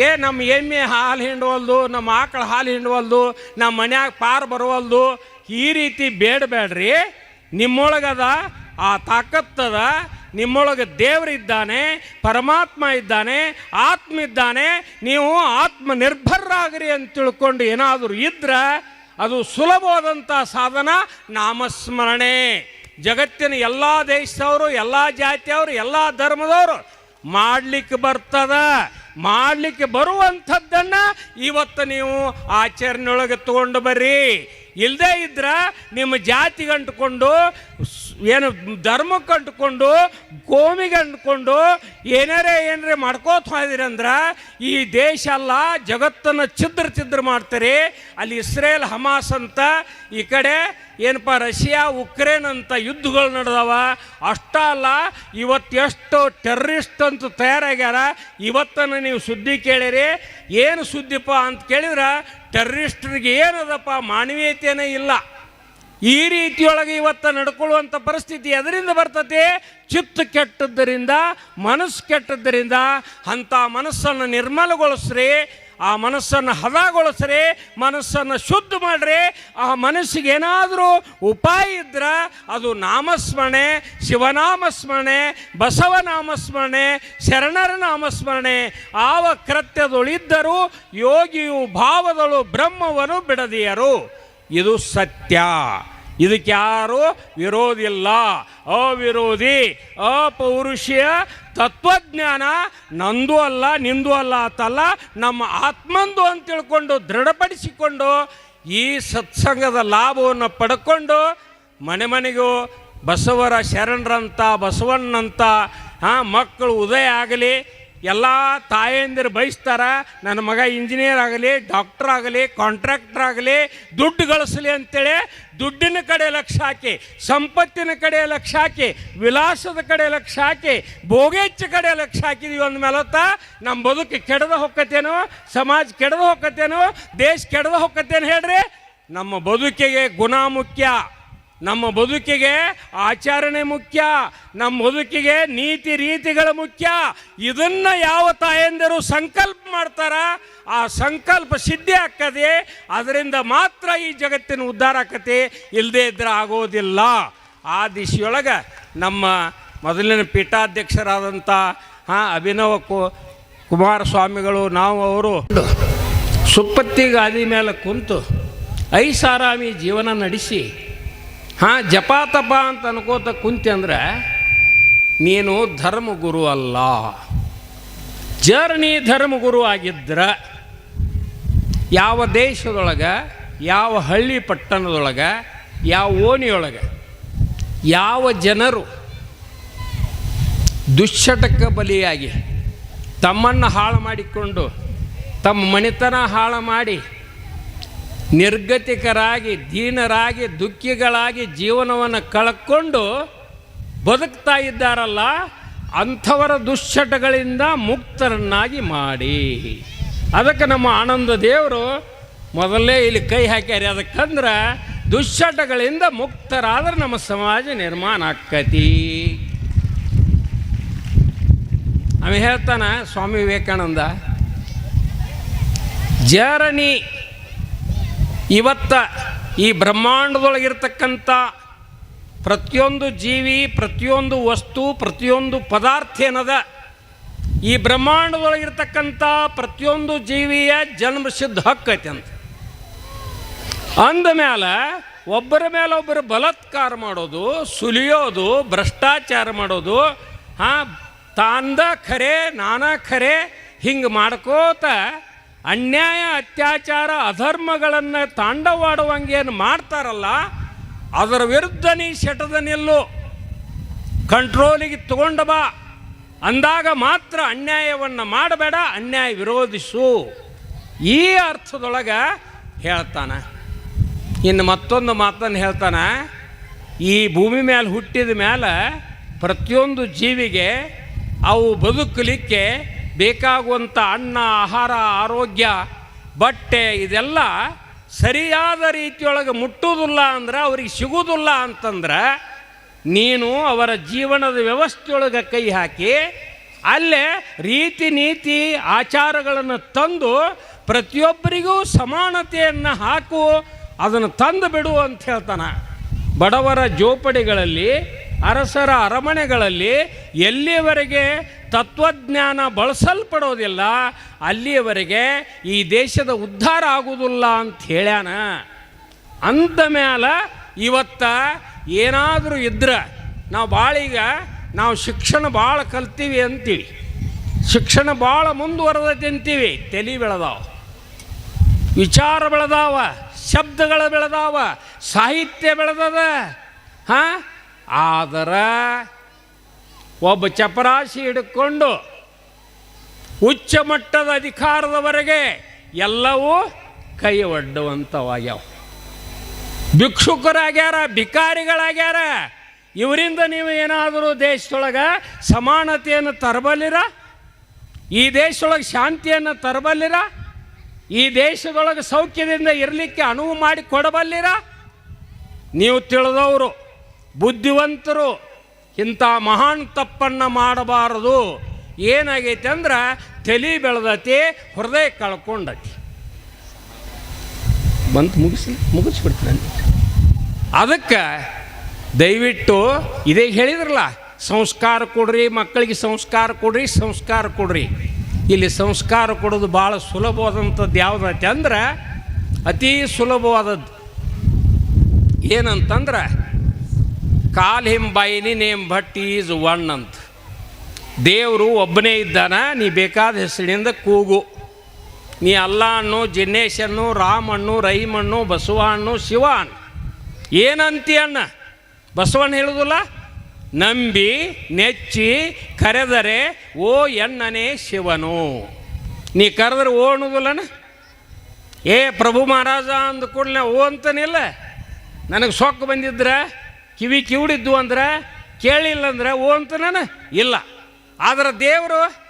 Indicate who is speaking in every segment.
Speaker 1: ಏ ನಮ್ಮ ಎಮ್ಮೆ ಹಾಲು ಹಿಂಡವಲ್ದು ನಮ್ಮ ಆಕಳ ಹಾಲು ಹಿಂಡವಲ್ದು ನಮ್ಮ ಮನ್ಯಾಗ ಪಾರು ಬರವಲ್ದು, ಈ ರೀತಿ ಬೇಡಬೇಡ್ರಿ ನಿಮ್ಮೊಳಗದ ಆ ತಾಕತ್ತದ, ನಿಮ್ಮೊಳಗೆ ದೇವರಿದ್ದಾನೆ ಪರಮಾತ್ಮ ಇದ್ದಾನೆ, ಆತ್ಮ ಇದ್ದಾನೆ, ನೀವು ಆತ್ಮ ನಿರ್ಭರರಾಗ್ರಿ ಅಂತ ತಿಳ್ಕೊಂಡು ಏನಾದರೂ ಇದ್ರೆ ಅದು ಸುಲಭವಾದಂಥ ಸಾಧನ ನಾಮಸ್ಮರಣೆ. ಜಗತ್ತಿನ ಎಲ್ಲ ದೇಶದವರು, ಎಲ್ಲ ಜಾತಿಯವರು, ಎಲ್ಲ ಧರ್ಮದವರು ಮಾಡ್ಲಿಕ್ಕೆ ಬರ್ತದ. ಮಾಡ್ಲಿಕ್ಕೆ ಬರುವಂಥದ್ದನ್ನು ಇವತ್ತು ನೀವು ಆಚರಣೆಯೊಳಗೆ ತಗೊಂಡು ಬರ್ರಿ. ಇಲ್ಲದೇ ಇದ್ರ ನಿಮ್ಮ ಜಾತಿಗೆ ಅಂಟ್ಕೊಂಡು, ಏನು ಧರ್ಮಕ್ಕೆ ಅಂಟ್ಕೊಂಡು, ಗೋಮಿಗೆ ಅಂಟ್ಕೊಂಡು, ಏನಾರೇ ಏನಾರೇ ಮಾಡ್ಕೋತ ಹೋದಿರಿ ಅಂದ್ರೆ, ಈ ದೇಶ ಅಲ್ಲ, ಜಗತ್ತನ್ನು ಛಿದ್ರ ಛಿದ್ರ ಮಾಡ್ತಾರೆ. ಅಲ್ಲಿ ಇಸ್ರೇಲ್, ಹಮಾಸ್ ಅಂತ, ಈ ಕಡೆ ಏನಪ್ಪ, ರಷ್ಯಾ, ಉಕ್ರೇನ್ ಅಂತ ಯುದ್ಧಗಳು ನಡೆದವ. ಅಷ್ಟ ಅಲ್ಲ, ಇವತ್ತು ಎಷ್ಟು ಟೆರ್ರಿಸ್ಟ್ ಅಂತ ತಯಾರಾಗ್ಯಾರ. ಇವತ್ತನ್ನು ನೀವು ಸುದ್ದಿ ಕೇಳಿರಿ. ಏನು ಸುದ್ದಿಪ್ಪ ಅಂತ ಕೇಳಿದ್ರೆ ಟೆರ್ರಿಸ್ಟ್ರಿಗೆ ಏನದಪ್ಪ ಮಾನವೀಯತೆಯೇ ಇಲ್ಲ? ಈ ರೀತಿಯೊಳಗೆ ಇವತ್ತು ನಡ್ಕೊಳ್ಳುವಂಥ ಪರಿಸ್ಥಿತಿ ಎದರಿಂದ ಬರ್ತತೆ ಚಿತ್ತ ಕೆಟ್ಟದ್ದರಿಂದ, ಮನಸ್ಸು ಕೆಟ್ಟದ್ದರಿಂದ, ಅಂಥ ಮನಸ್ಸನ್ನು ನಿರ್ಮಲಗೊಳಿಸ್ರಿ ಆ ಮನಸ್ಸನ್ನು ಹದಗೊಳಿಸ್ರಿ, ಮನಸ್ಸನ್ನು ಶುದ್ಧ ಮಾಡ್ರಿ, ಆ ಮನಸ್ಸಿಗೆ ಏನಾದರೂ ಉಪಾಯ ಇದ್ರೆ ಅದು ನಾಮಸ್ಮರಣೆ, ಶಿವನಾಮಸ್ಮರಣೆ ಬಸವನಾಮಸ್ಮರಣೆ ಶರಣರ ನಾಮಸ್ಮರಣೆ. ಆವ ಕೃತ್ಯದೊಳಿದ್ದರೂ ಯೋಗಿಯು ಭಾವದಳು ಬ್ರಹ್ಮವನ್ನು ಬಿಡದಿಯರು. ಇದು ಸತ್ಯ. ಇದಕ್ಕೆ ಯಾರು ವಿರೋಧಿಲ್ಲ. ಅವಿರೋಧಿ, ಅಪೌರುಷೀಯ, ತತ್ವಜ್ಞಾನ, ನಂದು ಅಲ್ಲ, ನಿಂದು ಅಲ್ಲ ಅಂತಲ್ಲ ನಮ್ಮ ಆತ್ಮಂದು ಅಂತ ತಿಳ್ಕೊಂಡು ದೃಢಪಡಿಸಿಕೊಂಡು ಈ ಸತ್ಸಂಗದ ಲಾಭವನ್ನು ಪಡ್ಕೊಂಡು ಮನೆ ಮನೆಗೂ ಬಸವರ ಶರಣರಂತ, ಬಸವಣ್ಣಂತ, ಹಾಂ, ಮಕ್ಕಳು ಉದಯ ಆಗಲಿ. ಎಲ್ಲ ತಾಯಂದಿರು ಬಯಸ್ತಾರ, ನನ್ನ ಮಗ ಇಂಜಿನಿಯರ್ ಆಗಲಿ, ಡಾಕ್ಟರ್ ಆಗಲಿ, ಕಾಂಟ್ರಾಕ್ಟರ್ ಆಗಲಿ, ದುಡ್ಡು ಗಳಿಸಲಿ ಅಂತೇಳಿ ದುಡ್ಡಿನ ಕಡೆ ಲಕ್ಷ ಹಾಕಿ, ಸಂಪತ್ತಿನ ಕಡೆ ಲಕ್ಷ ಹಾಕಿ, ವಿಲಾಸದ ಕಡೆ ಲಕ್ಷ ಹಾಕಿ ಭೋಗೇಚ್ಛ ಕಡೆ ಲಕ್ಷ ಹಾಕಿದೀವಿ ಅಂದಮೇಲತ್ತ ನಮ್ಮ ಬದುಕು ಕೆಡದ ಹೊಕ್ಕತ್ತೇನೋ, ಸಮಾಜ ಕೆಡದ ಹೊಕ್ಕತ್ತೇನೋ, ದೇಶ ಕೆಡದ ಹೊಕ್ಕತ್ತೇನು ಹೇಳ್ರಿ. ನಮ್ಮ ಬದುಕಿಗೆ ಗುಣ ಮುಖ್ಯ ನಮ್ಮ ಬದುಕಿಗೆ ಆಚರಣೆ ಮುಖ್ಯ, ನಮ್ಮ ಬದುಕಿಗೆ ನೀತಿ ರೀತಿಗಳು ಮುಖ್ಯ. ಇದನ್ನ ಯಾವ ತಾಯಂದಿರು ಸಂಕಲ್ಪ ಮಾಡ್ತಾರ, ಆ ಸಂಕಲ್ಪ ಸಿದ್ಧಿ ಆಕ್ಕದೆ ಅದರಿಂದ ಮಾತ್ರ ಈ ಜಗತ್ತಿನ ಉದ್ಧಾರ ಆಕತಿ ಇಲ್ಲದೇ ಇದ್ರೆ ಆಗೋದಿಲ್ಲ. ಆ ದಿಶೆಯೊಳಗೆ ನಮ್ಮ ಮೊದಲಿನ ಪೀಠಾಧ್ಯಕ್ಷರಾದಂಥ, ಹಾಂ, ಅಭಿನವ ಕು, ಕುಮಾರಸ್ವಾಮಿಗಳು, ನಾವು ಅವರು ಸುಪ್ಪತ್ತಿ ಗಾದಿ ಮೇಲೆ ಕುಂತು ಐಷಾರಾಮಿ ಜೀವನ ನಡೆಸಿ ಹಾಂ ಜಪ ತಪ ಅಂತ ಅನ್ಕೋತ ಕುಂತಿ ಅಂದ್ರೆ, ನೀನು ಧರ್ಮಗುರು ಅಲ್ಲ. ಜರ್ನಿ ಧರ್ಮಗುರು ಆಗಿದ್ರ, ಯಾವ ದೇಶದೊಳಗೆ, ಯಾವ ಹಳ್ಳಿ ಪಟ್ಟಣದೊಳಗೆ, ಯಾವ ಓಣಿಯೊಳಗೆ, ಯಾವ ಜನರು ದುಶ್ಚಟಕ್ಕೆ ಬಲಿಯಾಗಿ ತಮ್ಮನ್ನು ಹಾಳು ಮಾಡಿಕೊಂಡು, ತಮ್ಮ ಮನೆತನ ಹಾಳು ಮಾಡಿ ನಿರ್ಗತಿಕರಾಗಿ, ದೀನರಾಗಿ, ದುಃಖಿಗಳಾಗಿ ಜೀವನವನ್ನು ಕಳ್ಕೊಂಡು ಬದುಕ್ತಾ ಇದ್ದಾರಲ್ಲ, ಅಂಥವರ ದುಶ್ಚಟಗಳಿಂದ ಮುಕ್ತರನ್ನಾಗಿ ಮಾಡಿ. ಅದಕ್ಕೆ ನಮ್ಮ ಆನಂದ ದೇವರು ಮೊದಲೇ ಇಲ್ಲಿ ಕೈ ಹಾಕ್ಯಾರೆ. ಅದಕ್ಕಂದ್ರೆ ದುಶ್ಚಟಗಳಿಂದ ಮುಕ್ತರಾದ್ರೆ ನಮ್ಮ ಸಮಾಜ ನಿರ್ಮಾಣ ಆಕ್ಕತಿ ಅವ ಹೇಳ್ತಾನೆ ಸ್ವಾಮಿ ವಿವೇಕಾನಂದ, ಜರಣಿ ಇವತ್ತ ಈ ಬ್ರಹ್ಮಾಂಡದೊಳಗಿರ್ತಕ್ಕಂಥ ಪ್ರತಿಯೊಂದು ಜೀವಿ, ಪ್ರತಿಯೊಂದು ವಸ್ತು, ಪ್ರತಿಯೊಂದು ಪದಾರ್ಥ ಏನದ? ಈ ಬ್ರಹ್ಮಾಂಡದೊಳಗಿರ್ತಕ್ಕಂಥ ಪ್ರತಿಯೊಂದು ಜೀವಿಯ ಜನ್ಮ ಸಿದ್ಧ ಹಕ್ಕೈತೆ ಅಂತ. ಅಂದ ಮೇಲೆ ಒಬ್ಬರ ಮೇಲೆ ಒಬ್ಬರು ಬಲಾತ್ಕಾರ ಮಾಡೋದು, ಸುಲಿಯೋದು, ಭ್ರಷ್ಟಾಚಾರ ಮಾಡೋದು, ಹಾಂ, ತಾಂದ ಖರೆ, ನಾನಾ ಖರೆ, ಹಿಂಗೆ ಮಾಡ್ಕೋತ ಅನ್ಯಾಯ, ಅತ್ಯಾಚಾರ, ಅಧರ್ಮಗಳನ್ನು ತಾಂಡವಾಡುವಂಗೇನು ಮಾಡ್ತಾರಲ್ಲ, ಅದರ ವಿರುದ್ಧ ನೀ ಶಟದ ನಿಲ್ಲು. ಕಂಟ್ರೋಲಿಗೆ ತಗೊಂಡ ಬಾ. ಅಂದಾಗ ಮಾತ್ರ ಅನ್ಯಾಯವನ್ನು ಮಾಡಬೇಡ, ಅನ್ಯಾಯ ವಿರೋಧಿಸು. ಈ ಅರ್ಥದೊಳಗೆ ಹೇಳ್ತಾನೆ. ಇನ್ನು ಮತ್ತೊಂದು ಮಾತನ್ನು ಹೇಳ್ತಾನೆ. ಈ ಭೂಮಿ ಮೇಲೆ ಹುಟ್ಟಿದ ಮೇಲೆ ಪ್ರತಿಯೊಂದು ಜೀವಿಗೆ ಅವು ಬದುಕಲಿಕ್ಕೆ ಬೇಕಾಗುವಂಥ ಅನ್ನ, ಆಹಾರ, ಆರೋಗ್ಯ, ಬಟ್ಟೆ, ಇದೆಲ್ಲ ಸರಿಯಾದ ರೀತಿಯೊಳಗೆ ಮುಟ್ಟುವುದಿಲ್ಲ ಅಂದ್ರೆ ಅವ್ರಿಗೆ ಸಿಗುವುದಿಲ್ಲ ಅಂತಂದ್ರೆ ನೀನು ಅವರ ಜೀವನದ ವ್ಯವಸ್ಥೆಯೊಳಗೆ ಕೈ ಹಾಕಿ ಅಲ್ಲೇ ರೀತಿ ನೀತಿ ಆಚಾರಗಳನ್ನು ತಂದು ಪ್ರತಿಯೊಬ್ಬರಿಗೂ ಸಮಾನತೆಯನ್ನು ಹಾಕು, ಅದನ್ನು ತಂದು ಬಿಡು ಅಂತ ಹೇಳ್ತಾನೆ. ಬಡವರ ಜೋಪಡಿಗಳಲ್ಲಿ, ಅರಸರ ಅರಮನೆಗಳಲ್ಲಿ ಎಲ್ಲಿಯವರೆಗೆ ತತ್ವಜ್ಞಾನ ಬಳಸಲ್ಪಡೋದಿಲ್ಲ, ಅಲ್ಲಿಯವರೆಗೆ ಈ ದೇಶದ ಉದ್ಧಾರ ಆಗುವುದಿಲ್ಲ ಅಂತ ಹೇಳ್ಯಾನ. ಅಂದ ಮ್ಯಾಲ ಇವತ್ತ ಏನಾದರೂ ಇದ್ರೆ ನಾವು ಭಾಳ ಈಗ ನಾವು ಶಿಕ್ಷಣ ಭಾಳ ಕಲ್ತೀವಿ ಅಂತೀವಿ. ಶಿಕ್ಷಣ ಭಾಳ ಮುಂದುವರೆದೈತಿ ಅಂತೀವಿ. ತಲೆ ಬೆಳೆದಾವ. ವಿಚಾರ ಬೆಳೆದಾವ, ಶಬ್ದಗಳು ಬೆಳೆದಾವ, ಸಾಹಿತ್ಯ ಬೆಳೆದದ, ಹಾಂ? ಆದ್ರೆ ಒಬ್ಬ ಚಪರಾಶಿ ಹಿಡ್ಕೊಂಡು ಉಚ್ಚ ಮಟ್ಟದ ಅಧಿಕಾರದವರೆಗೆ ಎಲ್ಲವೂ ಕೈ ಒಡ್ಡುವಂಥವಾಗ್ಯಾವ. ಭಿಕ್ಷುಕರಾಗ್ಯಾರ, ಭಿಕಾರಿಗಳಾಗ್ಯಾರ, ಇವರಿಂದ ನೀವು ಏನಾದರೂ ದೇಶದೊಳಗೆ ಸಮಾನತೆಯನ್ನು ತರಬಲ್ಲಿರ? ಈ ದೇಶದೊಳಗೆ ಶಾಂತಿಯನ್ನು ತರಬಲ್ಲಿರ? ಈ ದೇಶದೊಳಗೆ ಸೌಖ್ಯದಿಂದ ಇರಲಿಕ್ಕೆ ಅನುವು ಮಾಡಿ ಕೊಡಬಲ್ಲಿರ? ನೀವು ತಿಳಿದವರು, ಬುದ್ಧಿವಂತರು ಇಂಥ ಮಹಾನ್ ತಪ್ಪನ್ನು ಮಾಡಬಾರದು. ಏನಾಗೈತೆ ಅಂದ್ರೆ ತಲೆ ಬೆಳೆದತಿ, ಹೃದಯ ಕಳ್ಕೊಂಡತಿ. ಬಂತು ಮುಗಿಸಿ, ಮುಗಿಸ್ಬಿಡ್ತೀನಿ ಅದಕ್ಕೆ ದಯವಿಟ್ಟು ಇದೇ ಹೇಳಿದ್ರಲ್ಲ, ಸಂಸ್ಕಾರ ಕೊಡ್ರಿ, ಮಕ್ಕಳಿಗೆ ಸಂಸ್ಕಾರ ಕೊಡ್ರಿ ಸಂಸ್ಕಾರ ಕೊಡ್ರಿ. ಇಲ್ಲಿ ಸಂಸ್ಕಾರ ಕೊಡೋದು ಭಾಳ ಸುಲಭವಾದಂಥದ್ದು ಯಾವುದೈತೆ ಅಂದ್ರೆ, ಅತೀ ಸುಲಭವಾದದ್ದು. ಏನಂತಂದ್ರೆ call him name but is one ಅಂತ. ದೇವರು ಒಬ್ಬನೇ ಇದ್ದಾನ, ನೀ ಬೇಕಾದ ಹೆಸರಿನಿಂದ ಕೂಗು. ನೀ ಅಲ್ಲ ಅಣ್ಣು ಜಿನ್ನೇಶನ್ನು, ರಾಮಣ್ಣು, ರೈಮಣ್ಣು, ಬಸವಣ್ಣು ಅಣ್ಣ ಏನಂತಿ ಅಣ್ಣ? ಬಸವಣ್ಣ ಹೇಳುದಿಲ್ಲ? ನಂಬಿ, ನೆಚ್ಚಿ, ಕರೆದರೆ, ಓ ಎಣ್ಣನೇ ಶಿವನು. ನೀ ಕರೆದ್ರೆ ಓ ಏ ಪ್ರಭು ಮಹಾರಾಜ ಅಂದ ಕೂಡಲೇ ಓ ಅಂತನಿಲ್ಲ? ನನಗೆ ಸೊಕ್ಕು ಬಂದಿದ್ರೆ? ಕಿವಿ ಕಿವಿಡಿದ್ದು ಅಂದ್ರೆ ಕೇಳಿಲ್ಲ ಅಂದ್ರೆ ಓ ಅಂತ ಇಲ್ಲ. ಆದ್ರೆ ದೇವರು,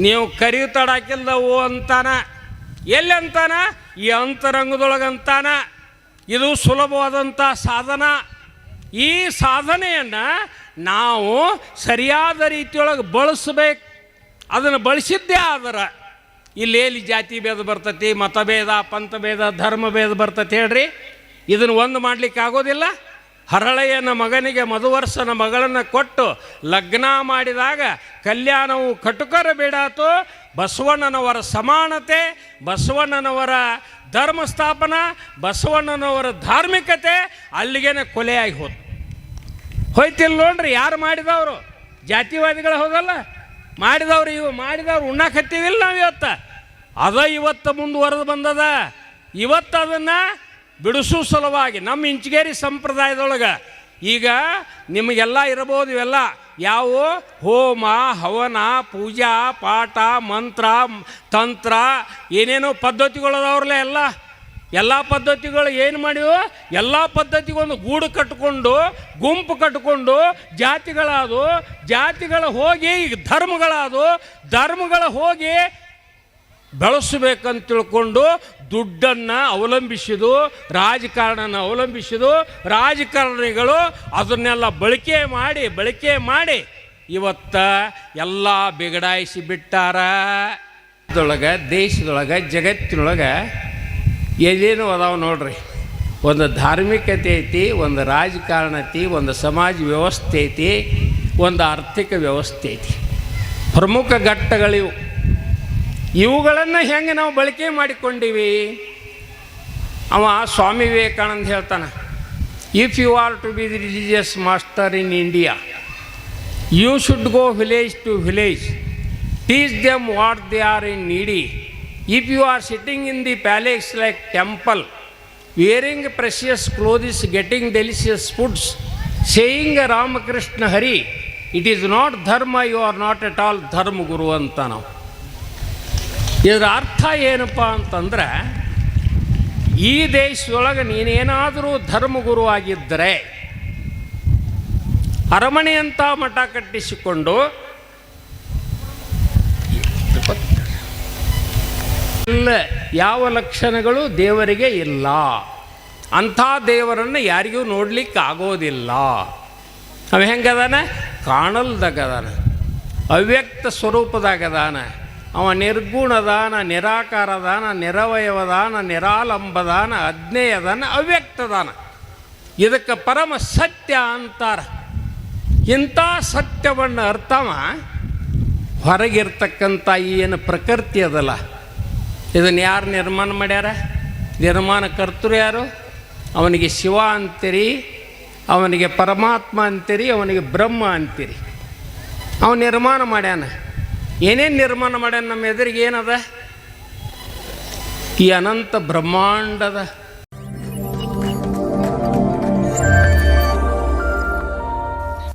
Speaker 1: ನೀವು ಕರಿಯು ತಡಾಕಿಲ್ಲ ಓ ಅಂತಾನ? ಎಲ್ಲಿ ಅಂತಾನ? ಈ ಅಂತರಂಗದೊಳಗಂತಾನ. ಇದು ಸುಲಭವಾದಂಥ ಸಾಧನ. ಈ ಸಾಧನೆಯನ್ನು ನಾವು ಸರಿಯಾದ ರೀತಿಯೊಳಗೆ ಬಳಸ್ಬೇಕು. ಅದನ್ನು ಬಳಸಿದ್ದೇ ಆದ್ರೆ. ಇಲ್ಲಿ ಎಲ್ಲಿ ಜಾತಿ ಭೇದ ಬರ್ತೈತಿ, ಮತಭೇದ, ಪಂಥಭೇದ, ಧರ್ಮಭೇದ ಬರ್ತೈತಿ ಹೇಳ್ರಿ. ಇದನ್ನು ಒಂದು ಮಾಡ್ಲಿಕ್ಕೆ ಆಗೋದಿಲ್ಲ ಹರಳೆಯನ ಮಗನಿಗೆ ಮಧುವರ್ಷನ ಮಗಳನ್ನು ಕೊಟ್ಟು ಲಗ್ನ ಮಾಡಿದಾಗ ಕಲ್ಯಾಣವು ಕಟುಕರ ಬೇಡಾತು. ಬಸವಣ್ಣನವರ ಸಮಾನತೆ, ಬಸವಣ್ಣನವರ ಧರ್ಮ ಸ್ಥಾಪನ ಬಸವಣ್ಣನವರ ಧಾರ್ಮಿಕತೆ ಅಲ್ಲಿಗೇನೆ ಕೊಲೆಯಾಗಿ ಹೋತು. ಹೋಯ್ತಿಲ್ಲ ನೋಡ್ರಿ ಯಾರು ಮಾಡಿದವರು? ಜಾತಿವಾದಿಗಳು ಹೋದಲ್ಲ? ಮಾಡಿದವ್ರು ಇವು, ಮಾಡಿದವ್ರು ಉಣ್ಣಾಕತ್ತೀವಿಲ್ಲ ನಾವು ಇವತ್ತು? ಅದ ಇವತ್ತು ಮುಂದುವರೆದು ಬಂದದ. ಇವತ್ತು ಅದನ್ನು ಬಿಡಿಸೋ ಸಲುವಾಗಿ ನಮ್ಮ ಇಂಚಗೇರಿ ಸಂಪ್ರದಾಯದೊಳಗೆ ಈಗ ನಿಮಗೆಲ್ಲ ಇರಬಹುದು ಇವೆಲ್ಲ. ಯಾವ? ಹೋಮ, ಹವನ, ಪೂಜಾ, ಪಾಠ, ಮಂತ್ರ, ತಂತ್ರ, ಏನೇನೋ ಪದ್ಧತಿಗಳದವ್ರಲ್ಲ ಎಲ್ಲ. ಎಲ್ಲ ಪದ್ಧತಿಗಳು ಏನು ಮಾಡಿವು? ಎಲ್ಲ ಪದ್ಧತಿಗೊಂದು ಗೂಡು ಕಟ್ಟಿಕೊಂಡು ಗುಂಪು ಕಟ್ಕೊಂಡು ಜಾತಿಗಳಾದವು ಜಾತಿಗಳು ಹೋಗಿ ಈಗ ಧರ್ಮಗಳಾದವು ಧರ್ಮಗಳು ಹೋಗಿ ಬೆಳೆಸಬೇಕಂತ ತಿಳ್ಕೊಂಡು ದುಡ್ಡನ್ನು ಅವಲಂಬಿಸಿದು, ರಾಜಕಾರಣನ ಅವಲಂಬಿಸಿದು, ರಾಜಕಾರಣಿಗಳು ಅದನ್ನೆಲ್ಲ ಬಳಕೆ ಮಾಡಿ ಬಳಕೆ ಮಾಡಿ ಇವತ್ತ ಎಲ್ಲ ಬಿಗಡಾಯಿಸಿ ಬಿಟ್ಟಾರ. ಇದೊಳಗೆ ದೇಶದೊಳಗೆ, ಜಗತ್ತಿನೊಳಗೆ ಏನೇನು ಅದಾವೆ ನೋಡ್ರಿ. ಒಂದು ಧಾರ್ಮಿಕತೆ ಐತಿ, ಒಂದು ರಾಜಕಾರಣ ಐತಿ, ಒಂದು ಸಮಾಜ ವ್ಯವಸ್ಥೆ ಐತಿ, ಒಂದು ಆರ್ಥಿಕ ವ್ಯವಸ್ಥೆ ಐತಿ. ಪ್ರಮುಖ ಘಟ್ಟಗಳಿವು. ಇವುಗಳನ್ನು ಹೆಂಗೆ ನಾವು ಬಳಕೆ ಮಾಡಿಕೊಂಡಿವಿ? ಅವ ಸ್ವಾಮಿ ವಿವೇಕಾನಂದ ಹೇಳ್ತಾನೆ if you are to be the religious master in India you should go village to village teach them what they are in need if you are sitting in the palace like temple wearing precious clothes getting delicious foods saying Ramakrishna Hari it is not dharma you are not at all dharma guru ಅಂತ ನಾವು ಇದರ ಅರ್ಥ ಏನಪ್ಪ ಅಂತಂದ್ರೆ, ಈ ದೇಶದೊಳಗೆ ನೀನೇನಾದರೂ ಧರ್ಮಗುರು ಆಗಿದ್ದರೆ ಅರಮನೆಯಂಥ ಮಠ ಕಟ್ಟಿಸಿಕೊಂಡು, ಇಲ್ಲ, ಯಾವ ಲಕ್ಷಣಗಳು ದೇವರಿಗೆ ಇಲ್ಲ. ಅಂಥ ದೇವರನ್ನು ಯಾರಿಗೂ ನೋಡ್ಲಿಕ್ಕೆ ಆಗೋದಿಲ್ಲ ಅವ ಹೆಂಗದಾನೆ? ಕಾಣಲ್ದಾಗದಾನೆ. ಅವ್ಯಕ್ತ ಸ್ವರೂಪದಾಗದಾನ. ಅವ ನಿರ್ಗುಣದಾನ, ನಿರಾಕಾರದಾನ, ನಿರವಯವದಾನ, ನಿರಾಲಂಬದಾನ, ಅಜ್ಞೇಯದಾನ, ಅವ್ಯಕ್ತದಾನ. ಇದಕ್ಕೆ ಪರಮ ಸತ್ಯ ಅಂತಾರೆ. ಇಂಥ ಸತ್ಯವನ್ನು ಅರ್ಥವ ಹೊರಗಿರ್ತಕ್ಕಂಥ ಏನು ಪ್ರಕೃತಿ ಅದಲ್ಲ. ಇದನ್ನು ಯಾರು ನಿರ್ಮಾಣ ಮಾಡ್ಯಾರ? ನಿರ್ಮಾಣ ಕರ್ತರು ಯಾರು? ಅವನಿಗೆ ಶಿವ ಅಂತೀರಿ, ಅವನಿಗೆ ಪರಮಾತ್ಮ ಅಂತೀರಿ, ಅವನಿಗೆ ಬ್ರಹ್ಮ ಅಂತೀರಿ. ಅವನು ನಿರ್ಮಾಣ ಮಾಡ್ಯಾನ. ಏನೇನು ನಿರ್ಮಾಣ ಮಾಡ್ಯಾನ ನಮ್ಮ ಎದುರಿಗೆ ಏನದ? ಈ ಅನಂತ ಬ್ರಹ್ಮಾಂಡದ